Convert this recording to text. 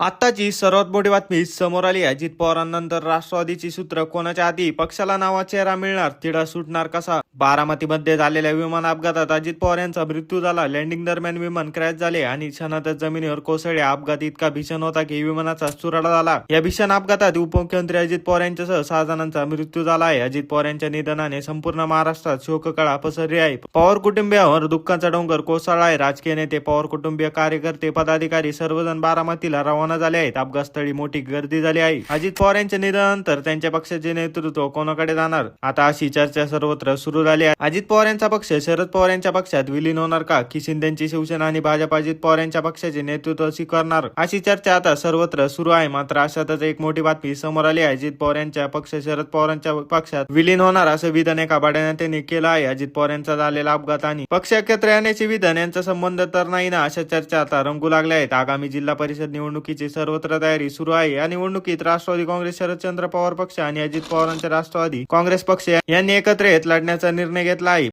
आत्ताची सर्वात मोठी बातमी समोर आली आहे. अजित पवारांनंतर राष्ट्रवादीची सूत्र कोणाच्या आधी? पक्षाला नावा चेहरा मिळणार? तिढा सुटणार कसा? बारामतीमध्ये झालेल्या विमान अपघातात अजित पवार यांचा मृत्यू झाला. लँडिंग दरम्यान विमान क्रॅश झाले आणि क्षणातच जमिनीवर कोसळले. अपघात इतका भीषण होता की विमानाचा चुराडा झाला. या भीषण अपघातात उपमुख्यमंत्री अजित पवार यांच्यासह सहा जणांचा मृत्यू झाला आहे. अजित पवार यांच्या निधनाने संपूर्ण महाराष्ट्रात शोककळा पसरली आहे. पवार कुटुंबियावर दुःखाचा डोंगर कोसळला आहे. राजकीय नेते पवार कुटुंबीय कार्यकर्ते पदाधिकारी सर्वजण बारामतीला रवाना झाले आहेत. अपघातस्थळी मोठी गर्दी झाली आहे. अजित पवार यांच्या निधनानंतर त्यांच्या पक्षाचे नेतृत्व कोणाकडे जाणार? आता अशी चर्चा सर्वत्र सुरू उडाले अजित पवार यांचा पक्ष शरद पवार यांच्या पक्षात विलीन होणार का? की शिंदेची शिवसेना आणि भाजप अजित पवार यांच्या पक्षाचे नेतृत्व स्वीकारणार? अशी चर्चा आता सर्वत्र सुरू आहे. मात्र अशातच एक मोठी बातमी समोर आली आहे. अजित पवार यांच्या पक्ष शरद पवारांच्या पक्षात विलीन होणार असं विधान एका बड्या नेत्याने केलं आहे. अजित पवार यांचा झालेला अपघात आणि पक्ष एकत्र येण्याचे विधान यांचा संबंध तर नाही ना अशा चर्चा आता रंगू लागल्या आहेत. आगामी जिल्हा परिषद निवडणुकीची सर्वत्र तयारी सुरू आहे. या निवडणुकीत राष्ट्रवादी काँग्रेस शरदचंद्र पवार पक्ष आणि अजित पवारांचे राष्ट्रवादी काँग्रेस पक्ष यांनी एकत्र येत लढण्याचा निर्णय घेतला आहे.